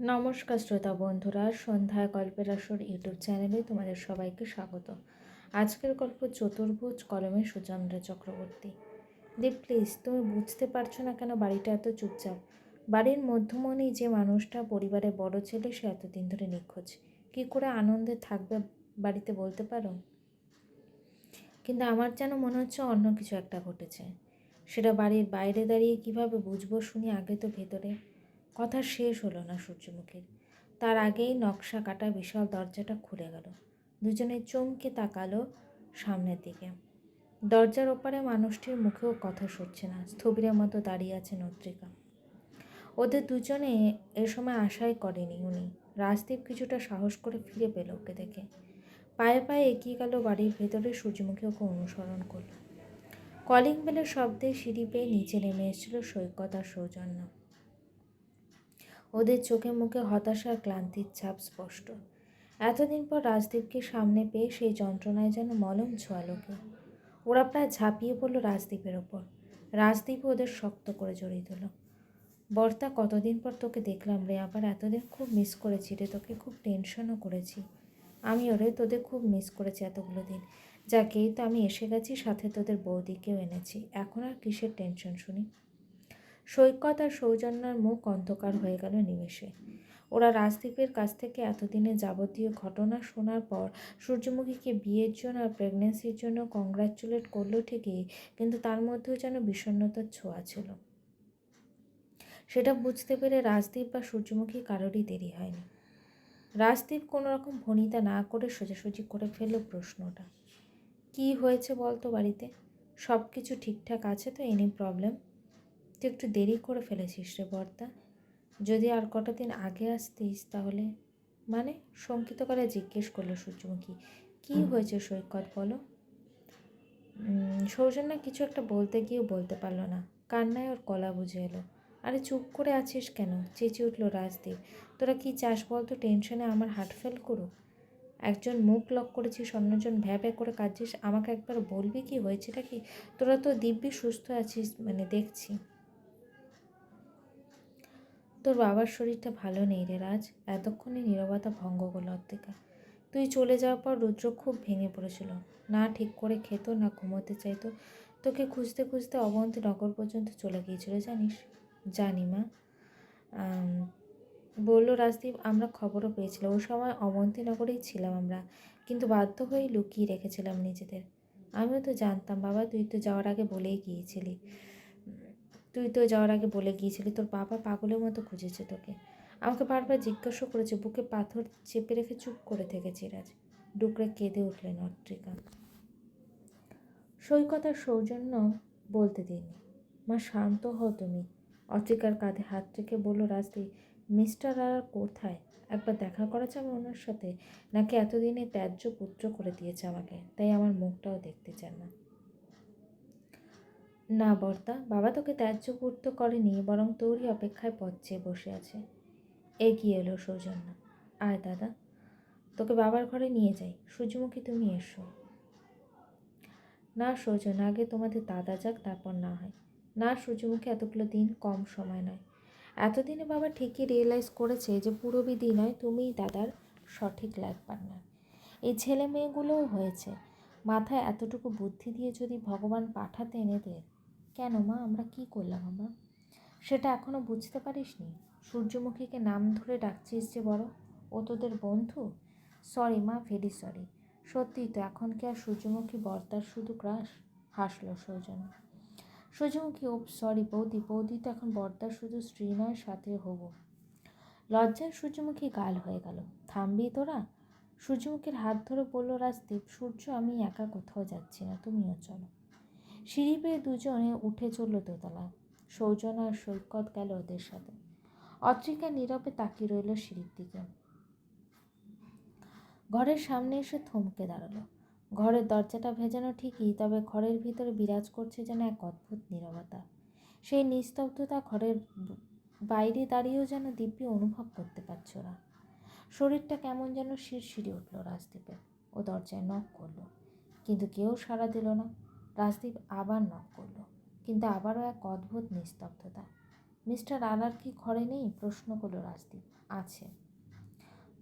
নমস্কার শ্রোতা বন্ধুরা সন্ধ্যায় গল্পের আসর ইউটিউব চ্যানেলে তোমাদের সবাইকে স্বাগত। আজকের গল্প চতুর্ভুজ কলমে সুচন্দ্র চক্রবর্তী। দীপ প্লিজ, তুমি বুঝতে পারছ না কেন বাড়িটা এত চুপচাপ? বাড়ির মধ্যমণি যে মানুষটা পরিবারের বড় ছেলে, সে এতদিন ধরে নিখোঁজ। কী করে আনন্দে থাকবে বাড়িতে বলতে পারো? কিন্তু আমার যেন মনে হচ্ছে অন্য কিছু একটা ঘটেছে। সেটা বাড়ির বাইরে দাঁড়িয়ে কীভাবে বুঝব শুনি আগে তো ভেতরে। কথা শেষ হলো না সূর্যমুখীর। তার আগেই নকশা কাটা বিশাল দরজাটা খুলে গেল। দুজনে চমকে তাকালো সামনের দিকে। দরজার ওপারে মানুষটির মুখেও কথা সরছে না, স্থবিরের মতো দাঁড়িয়ে আছে নত্রিকা ওদের দুজনে এ সময় আশাই করেনি উনি। রাজদীপ কিছুটা সাহস করে ফিরে পেল ওকে দেখে। পায়ে পায়ে এগিয়ে গেল বাড়ির ভেতরে সূর্যমুখী ওকে অনুসরণ করল। কলিং বেলের শব্দে সিঁড়ি পেয়ে নিচে নেমে এসেছিল সৈকত আর সৌজন্য। ওদের চোখে মুখে হতাশার ক্লান্তির ছাপ স্পষ্ট। এতদিন পর রাজদীপকে সামনে পেয়ে সেই যন্ত্রণায় যেন মলম ছোয়ালো কেউ। ওরা প্রায় ঝাঁপিয়ে পড়ল রাজদীপের ওপর। রাজদীপ ওদের শক্ত করে জড়িয়ে দিল বর্তা, কতদিন পর তোকে দেখলাম রে? আবার এতদিন খুব মিস করেছি রে, তোকে খুব টেনশনও করেছি। আমি ওরে তোদের খুব মিস করেছি এতগুলো দিন। যাকেই তো আমি এসে গেছি, সাথে তোদের বৌদিকেও এনেছি। এখন আর কিসের টেনশন শুনি? সৈকত আর সৌজন্যার মুখ অন্ধকার হয়ে গেল নিমেষে। ওরা রাজদীপের কাছ থেকে এতদিনে যাবতীয় ঘটনা শোনার পর সূর্যমুখীকে বিয়ের জন্য আর প্রেগনেন্সির জন্য কংগ্রাচুলেট করল ঠিকই, কিন্তু তার মধ্যেও যেন বিষণ্ণতার ছোঁয়া ছিল। সেটা বুঝতে পেরে রাজদীপ বা সূর্যমুখী কারোরই দেরি হয়নি। রাজদীপ কোনো রকম ভনিতা না করে সোজাসুজি করে ফেলল প্রশ্নটা। কি হয়েছে বলতো বাড়িতে? সব কিছু ঠিকঠাক আছে তো? এনি প্রবলেম তুই একটু দেরি করে ফেলেছিস রে বর্দা। যদি আর কটা দিন আগে আসতিস তাহলে মানে শঙ্কিত করে জিজ্ঞেস করল সূর্যমুখী। কী হয়েছে সৈকত বলো? সৌজন্যা কিছু একটা বলতে গিয়েও বলতে পারল না। কান্নায় ওর কলা বুঝে এলো। আরে চুপ করে আছিস কেন? চেঁচে উঠল রাজদীপ। তোরা কি চাস বলতো টেনশনে আমার হার্ট ফেল করুক? একজন মুখ লক করেছিস অন্যজন ভ্যা ভ্যা করে কাঁদছিস। আমাকে একবার বলবি কি হয়েছেটা কি? তোরা তো দিব্যি সুস্থ আছিস মানে দেখছি। তোর বাবার শরীরটা ভালো নেই রে রাজ। এতক্ষণে নীরবতা ভঙ্গ করল অর্তিকা তুই চলে যাওয়ার পর রুদ্র খুব ভেঙে পড়েছিল। না ঠিক করে খেত, না ঘুমোতে চাইতো। তোকে খুঁজতে খুঁজতে অবন্তী নগর পর্যন্ত চলে গিয়েছিল, জানিস? জানি মা। বলল, রাজদীপ, আমরা খবরও পেয়েছিলাম। ওই সময় অবন্তীনগরেই ছিলাম আমরা, কিন্তু বাধ্য হয়েই লুকিয়ে রেখেছিলাম নিজেদের। আমিও তো জানতাম, বাবা, তুই তো যাওয়ার আগে বলেই গিয়েছিলি। তুই তো যাওয়ার আগে বলে গিয়েছিলি, তোর বাবা পাগলের মতো খুঁজেছে তোকে। আমাকে বারবার জিজ্ঞাসা করেছে, বুকে পাথর চেপে রেখে চুপ করে থেকেছি রাজ ডুকরে কেঁদে উঠলেন অট্রিকা সৈকতার সৌজন্য বলতে দিইনি মা, শান্ত হও তুমি। অট্রিকার কাঁধে হাত রেখে বলল রাজদীপ মিস্টার আর কোথায়? একবার দেখা করা যাবে ওনার সাথে? নাকি এতদিনে ত্যায্য পুত্র করে দিয়েছে আমাকে? তাই আমার মুখটাও দেখতে চান না। না বর্দা বাবা তোকে ত্যায্য পুত্র করেনি, বরং তোরই অপেক্ষায় পথ চেয়ে বসে আছে। এগিয়ে এলো সৌজন্য। আয় দাদা, তোকে বাবার ঘরে নিয়ে যাই। সূর্যমুখী, তুমি এসো। না সৌজন আগে তোমাদের দাদা যাক, তারপর না হয়। না সূর্যমুখী, এতগুলো দিন কম সময় নয়। এতদিনে বাবা ঠিকই রিয়েলাইজ করেছে যে পুরোবিধি নয় তুমিই দাদার সঠিক লাইফ পার্টনার এই ছেলে মেয়েগুলোও হয়েছে। মাথায় এতটুকু বুদ্ধি দিয়ে যদি ভগবান পাঠাতেন এদের কেন মা? আমরা কি করলাম আমরা? সেটা এখনও বুঝতে পারিসনি? সূর্যমুখীকে নাম ধরে ডাকছিস যে বড়? ও তোদের বন্ধু? সরি মা, ভেরি সরি। সত্যিই তো এখন কি আর সূর্যমুখী বর্তার শুধু ক্রাশ হাসলো সৌজন্য সূর্যমুখী ও সরি, বৌদি। বৌদি তো এখন বর্দার শুধু স্ত্রী নয়, সাথে হব। লজ্জায় সূর্যমুখী গাল হয়ে গেল। থামবি তোরা? সূর্যমুখীর হাত ধরে বলল, রাজদীপ, সূর্য, আমি একা কোথাও যাচ্ছি না, তুমিও চলো। সিঁড়ি পেয়ে দুজনে উঠে চলল দোতলায়। সৌজন আর সৈকত গেল ওদের সাথে। অত্রিকা নীরবে তাকিয়ে রইল সিঁড়ির দিকে। ঘরের সামনে এসে থমকে দাঁড়াল। ঘরের দরজাটা ভেজানো ঠিকই, তবে ঘরের ভিতরে বিরাজ করছে যেন এক অদ্ভুত নীরবতা। সেই নিস্তব্ধতা ঘরের বাইরে দাঁড়িয়েও যেন দিব্যি অনুভব করতে পারছে না। শরীরটা কেমন যেন শিরশিরে উঠল রাজদীপের। ও দরজায় নখ করল। কিন্তু কেউ সাড়া দিল না। রাজদীপ আবার নক করল, কিন্তু আবারও এক অদ্ভুত নিস্তব্ধতা। মিস্টার আলার কি ঘরে নেই? প্রশ্ন করল রাজদীপ। আছে।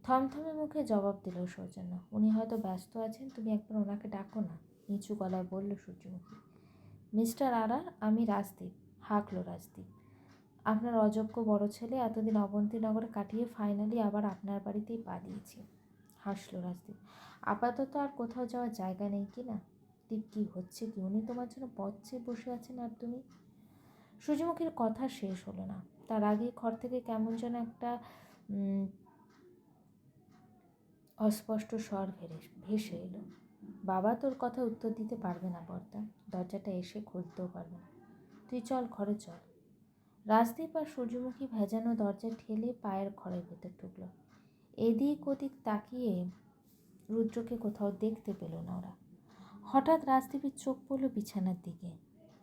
থমথমে মুখে জবাব দিল সৌজন্য। উনি হয়তো ব্যস্ত আছেন, তুমি একবার ওনাকে ডাকো না, নিচু গলায় বলল সূর্যমুখী। মিস্টার আরার আমি রাজদীপ, হাঁকল রাজদীপ। আপনার অযোগ্য বড় ছেলে এতদিন অবন্তীনগরে কাটিয়ে ফাইনালি আবার আপনার বাড়িতেই পা দিয়েছি। হাসলো রাজদীপ। আপাতত আর কোথাও যাওয়ার জায়গা নেই কি না? দীপ কী হচ্ছে কি? উনি তোমার জন্য পথ চেয়ে বসে আছেন আর তুমি? সূর্যমুখীর কথা শেষ হলো না। তার আগে ঘর থেকে কেমন যেন একটা অস্পষ্ট স্বর ভেরে ভেসে এলো। বাবা তোর কথা উত্তর দিতে পারবে না বর্দা। দরজাটা এসে খুলতেও পারবে না। তুই চল, ঘরে চল। রাজদীপ আর সূর্যমুখী ভেজানো দরজা ঠেলে পায়ের ঘরের ভেতর ঢুকলো। এদিক ওদিক তাকিয়ে রুদ্রকে কোথাও দেখতে পেল না ওরা। হঠাৎ রাজদীপের চোখ পড়ল বিছানার দিকে।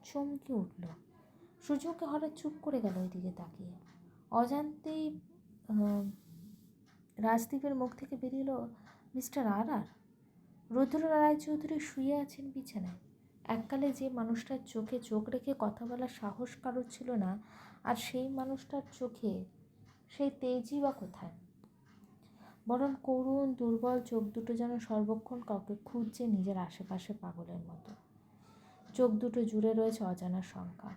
চমকে উঠল। সূর্যমুখী হঠাৎ চুপ করে গেল ওই দিকে তাকিয়ে। অজান্তেই রাজদীপের মুখ থেকে বেরিয়ে মিস্টার আর আর রুদ্র রায়চৌধুরী শুয়ে আছেন বিছানায়। এককালে যে মানুষটার চোখে চোখ রেখে কথা বলার সাহস কারোর ছিল না, আর সেই মানুষটার চোখে সেই তেজই বা কোথায়? বরং করুণ, দুর্বল, চোখ দুটো যেন সর্বক্ষণ কাউকে খুঁজছে নিজের আশেপাশে পাগলের মতো। চোখ দুটো জুড়ে রয়েছে অজানা শঙ্কা।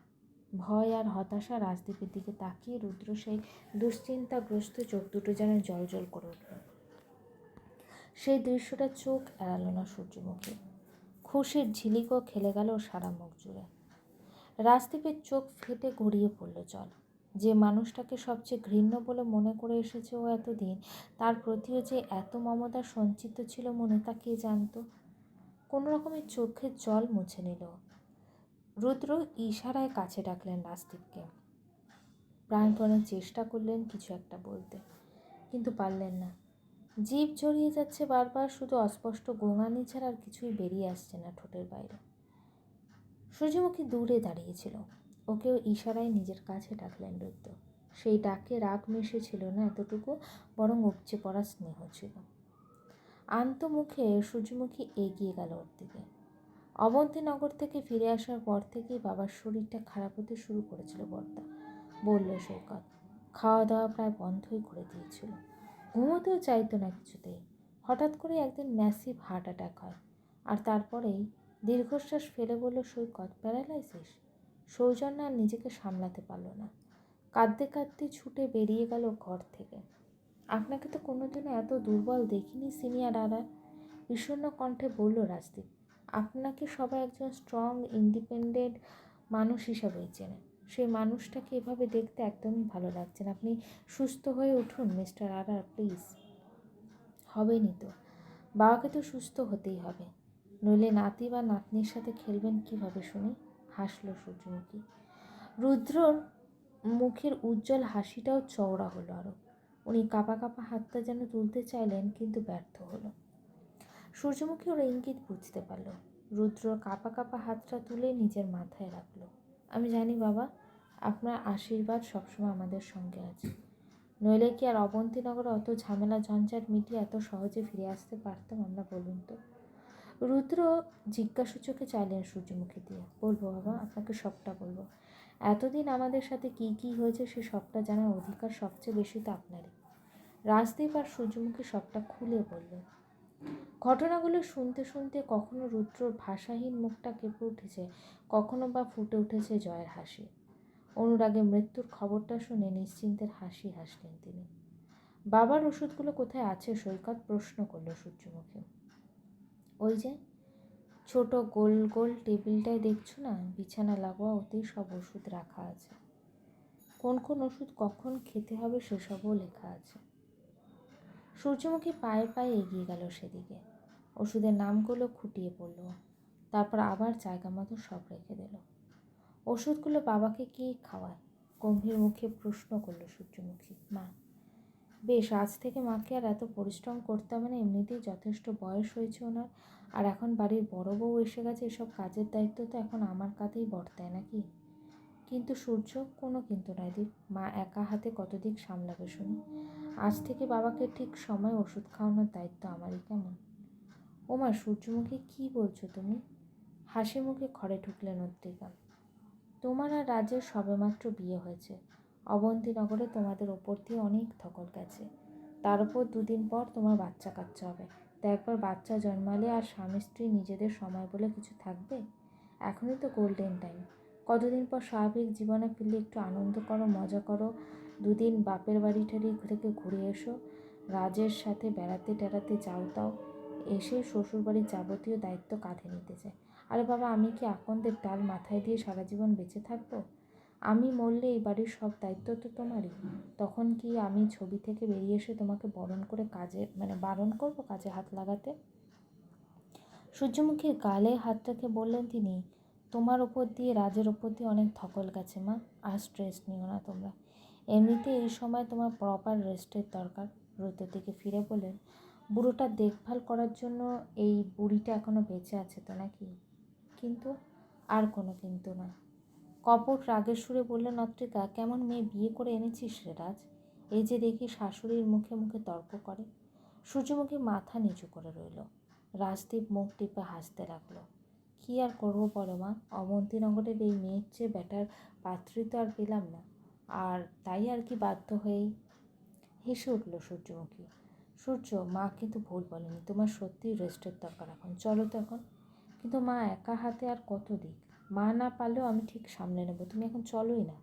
ভয় আর হতাশা রাজদীপের দিকে তাকিয়ে রুদ্র সেই দুশ্চিন্তাগ্রস্ত চোখ দুটো যেন জল করে উঠল। সেই দৃশ্যটা চোখ এড়ালো না সূর্যমুখী। খুশির ঝিলিকও খেলে গেল সারা মুখ জুড়ে। রাজদীপের চোখ ফেটে গড়িয়ে পড়ল জল। যে মানুষটাকে সবচেয়ে ঘৃণ্য বলে মনে করে এসেছে ও এতদিন, তার প্রতিও যে এত মমতা সঞ্চিত ছিল মনে, তা কে জানতো? কোনো রকমের চোখের জল মুছে নিল। রুদ্র ইশারায় কাছে ডাকলেন রাজদীপকে প্রাণপণে চেষ্টা করলেন কিছু একটা বলতে, কিন্তু পারলেন না। জীব জড়িয়ে যাচ্ছে বারবার, শুধু অস্পষ্ট গোঙানি ছাড়া আর কিছুই বেরিয়ে আসছে না ঠোঁটের বাইরে। সূর্যমুখী দূরে দাঁড়িয়েছিল ওকেও ইশারায় নিজের কাছে ডাকলেন রুদ্র। সেই ডাকে রাগ মিশে ছিল না এতটুকু, বরং উপচে পড়া স্নেহ ছিল। আন্ত মুখে সূর্যমুখী এগিয়ে গেল ওর দিকে। অবন্তীনগর থেকে ফিরে আসার পর থেকেই বাবার শরীরটা খারাপ হতে শুরু করেছিল বর্দা। বলল সৈকত খাওয়া দাওয়া প্রায় বন্ধই করে দিয়েছিল। ঘুমোতেও চাইতো না কিছুতেই। হঠাৎ করে একদিন ম্যাসিভ হার্ট অ্যাটাক হয়। আর তারপরেই দীর্ঘশ্বাস ফেলে বলল, সৈকত প্যারালাইসিস সৌজন্য আর নিজেকে সামলাতে পারল না। কাঁদতে কাঁদতে ছুটে বেরিয়ে গেল ঘর থেকে। আপনাকে তো কোনোদিনও এত দুর্বল দেখিনি, সিনিয়র আর। বিষণ্ণ কণ্ঠে বলল, রাজদীপ, আপনাকে সবাই একজন স্ট্রং ইন্ডিপেন্ডেন্ট মানুষ হিসাবেই চেনে। সেই মানুষটাকে এভাবে দেখতে একদমই ভালো লাগছে না। আপনি সুস্থ হয়ে উঠুন, মিস্টার আর আর প্লিজ। হবেনি তো। বাবাকে তো সুস্থ হতেই হবে। নইলে নাতি বা নাতনির সাথে খেলবেন কীভাবে, শুনি? হাসলো সূর্যমুখী। রুদ্রর মুখের উজ্জ্বল হাসিটাও চওড়া হলো আরও উনি কাপা কাপা হাতটা যেন তুলতে চাইলেন, কিন্তু ব্যর্থ হলো। সূর্যমুখী ওর ইঙ্গিত বুঝতে পারল। রুদ্র কাপা কাপা হাতটা তুলে নিজের মাথায় রাখল। আমি জানি বাবা, আপনার আশীর্বাদ সবসময় আমাদের সঙ্গে আছে। নইলে কি আর অবন্তীনগরে অত ঝামেলা ঝঞ্ঝাট মিটিয়ে এত সহজে ফিরে আসতে পারতাম আমরা বলুন তো? রুদ্র জিজ্ঞাসু চোখে চাইলেন, সূর্যমুখী দিয়ে। বলব, বাবা, আপনাকে সবটা বলব। এতদিন আমাদের সাথে কি কি হয়েছে সে সবটা জানার অধিকার সবচেয়ে বেশি তো আপনারই। রাজদীপ আর সূর্যমুখী সবটা খুলে বলল ঘটনাগুলো শুনতে শুনতে কখনো রুদ্রর ভাষাহীন মুখটা কেঁপে উঠেছে, কখনো বা ফুটে উঠেছে জয়ের হাসি। অনুরাগে মৃত্যুর খবরটা শুনে নিশ্চিন্তের হাসি হাসলেন তিনি। বাবার ওষুধগুলো কোথায় আছে সৈকত প্রশ্ন করল সূর্যমুখী। ওই যে ছোট গোল গোল টেবিলটায় দেখছ না? বিছানা লাগোয়া ওতেই সব ওষুধ রাখা আছে। কোন কোন ওষুধ কখন খেতে হবে সেসবও লেখা আছে। সূর্যমুখী পায়ে পায়ে এগিয়ে গেল সেদিকে। ওষুধের নামগুলো খুঁটিয়ে পড়ল। তারপর আবার জায়গা মতো সব রেখে দিল। ওষুধগুলো বাবাকে কি খাওয়ায়? গম্ভীর মুখে প্রশ্ন করল সূর্যমুখী। মা বেশ, আজ থেকে মাকে আর এত পরিশ্রম করতে হবে না, এমনিতেই যথেষ্ট বয়স হয়েছে ওনার। আর এখন বাড়ির বড় বউ এসে গেছে, এসব কাজের দায়িত্ব তো এখন আমার কাঁধেই বর্তায় নাকি? কিন্তু সূর্য কোনো কিন্তু নয়, দীপ। মা একা হাতে কত দিক সামলাবে শুনি? আজ থেকে বাবাকে ঠিক সময় ওষুধ খাওয়ানোর দায়িত্ব আমারই কেমন? ও মা সূর্যমুখী কী বলছো তুমি? হাসি মুখে ঘরে ঢুকলেন অদ্রিকা তোমার আর রাজের সবেমাত্র বিয়ে হয়েছে। অবন্তীনগরে তোমাদের ওপর দিয়ে অনেক ধকল গেছে। তার উপর দুদিন পর তোমার বাচ্চা কাচ্চা হবে। তো একবার বাচ্চা জন্মালে আর স্বামী স্ত্রী নিজেদের সময় বলে কিছু থাকবে? এখনই তো গোল্ডেন টাইম কতদিন পর স্বাভাবিক জীবনে ফিরলে একটু আনন্দ করো, মজা করো। দুদিন বাপের বাড়ি ঠাড়ি থেকে ঘুরে এসো। রাজের সাথে বেড়াতে টেড়াতে যাও তাও। এসে শ্বশুরবাড়ির যাবতীয় দায়িত্ব কাঁধে নিতে চায়। আরে বাবা, আমি কি আকন্দের ডাল মাথায় দিয়ে সারা জীবন বেঁচে থাকব? আমি মরলে এই বাড়ির সব দায়িত্ব তো তোমারই। তখন কি আমি ছবি থেকে বেরিয়ে এসে তোমাকে বরণ করে কাজে মানে বারণ করব কাজে হাত লাগাতে? সূর্যমুখীর গালে হাত রেখে বললেন তিনি তোমার ওপর দিয়ে, রাজের ওপর দিয়ে অনেক ধকল গেছে মা, আর স্ট্রেস নিও না তোমরা। এমনিতে এই সময় তোমার প্রপার রেস্টের দরকার। রোদের দিকে ফিরে বললেন বুড়োটা দেখভাল করার জন্য এই বুড়িটা এখনও বেঁচে আছে তো নাকি? কিন্তু আর কোনো কিন্তু না। কপট রাগের সুরে বললেন অত্রিকা কেমন মেয়ে বিয়ে করে এনেছিস রে রাজ? এই যে দেখি শাশুড়ির মুখে মুখে তর্ক করে। সূর্যমুখী মাথা নিচু করে রইল। রাজদীপ মুখ টিপে হাসতে লাগল। কী আর করব বলো মা? অবন্তীনগরের এই মেয়ের চেয়ে বেটার পাত্রী তো আর পেলাম না। আর তাই আর কি বাধ্য হয়েই? হেসে উঠল সূর্যমুখী। সূর্য, মা কিন্তু ভুল বলেনি। তোমার সত্যিই রেস্টের দরকার এখন। চলো তো এখন। কিন্তু মা, একা হাতে আর কত দিক? মা না পারলেও আমি ঠিক সামলে নেব, তুমি এখন চলোই না।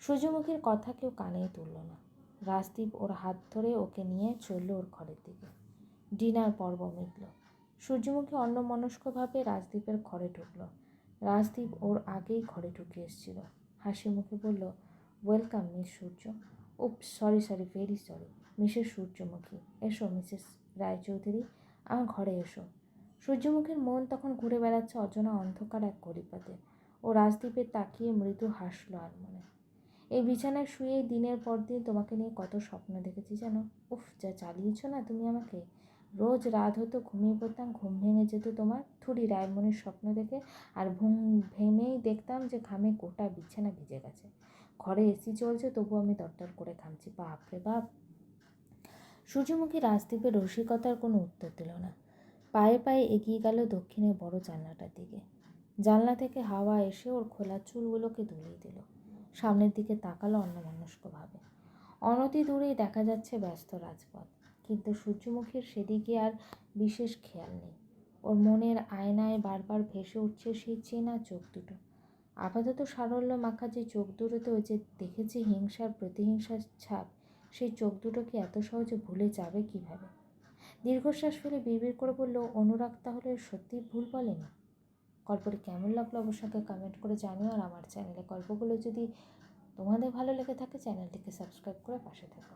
সূর্যমুখীর কথা কেউ কানেই তুলল না। রাজদীপ ওর হাত ধরে ওকে নিয়ে চলল ওর ঘরের দিকে। ডিনার পর্ব মিটল। সূর্যমুখী অন্যমনস্কভাবে রাজদীপের ঘরে ঢুকলো। রাজদীপ ওর আগেই ঘরে ঢুকে এসেছিল। হাসি মুখে বলল ওয়েলকাম মিস সূর্য। ও sorry sorry very sorry Mrs Suryamukhi. এসো মিসেস রায়চৌধুরী, আমার ঘরে এসো। সূর্যমুখীর মন তখন ঘুরে বেড়াচ্ছে অজনা অন্ধকার এক গলিপাতে ও রাজদ্বীপে তাকিয়ে মৃদু হাসলো আর মনে এই বিছানায় শুয়ে দিনের পর দিন তোমাকে নিয়ে কত স্বপ্ন দেখেছি জানো? উফ, যা চালিয়েছো না তুমি আমাকে। রোজ রাত হতো ঘুমিয়ে পড়তাম, ঘুম ভেঙে যেত তোমার। থুড়ি রায়মণির স্বপ্ন দেখে আর ঘুম ভেঙেই দেখতাম যে ঘামে গোটা বিছানা ভিজে গেছে। ঘরে এসি চলছে, তবু আমি দরদর করে ঘামছি। বাপরে বাপ! সূর্যমুখী রাজদ্বীপের রসিকতার কোনো উত্তর দিল না। পায়ে পায়ে এগিয়ে গেল দক্ষিণের বড় জানলাটার দিকে। জানলা থেকে হাওয়া এসে ওর খোলা চুলগুলোকে দুলিয়ে দিল। সামনের দিকে তাকালো অন্যমনস্কভাবে। অনতি দূরেই দেখা যাচ্ছে ব্যস্ত রাজপথ। কিন্তু সূর্যমুখীর সেদিকে আর বিশেষ খেয়াল নেই। ওর মনের আয়নায় বারবার ভেসে উঠছে সেই চেনা চোখ দুটো। আপাতত সারল্য মাখা যে চোখ দুটোতে ওই যে দেখেছি হিংসার প্রতিহিংসার ছাপ, সেই চোখ দুটো কি এত সহজে ভুলে যাবে কীভাবে? দীর্ঘশ্বাস ফেলে বিড়বিড় করে বলল, অনুরাগ তাহলে সত্যি ভুল বলেনি? গল্পটি কেমন লাগল অবশ্যকে কমেন্ট করে জানিও আর আমার চ্যানেলে গল্পগুলো যদি তোমাদের ভালো লেগে থাকে চ্যানেলটিকে সাবস্ক্রাইব করে পাশে থাকো।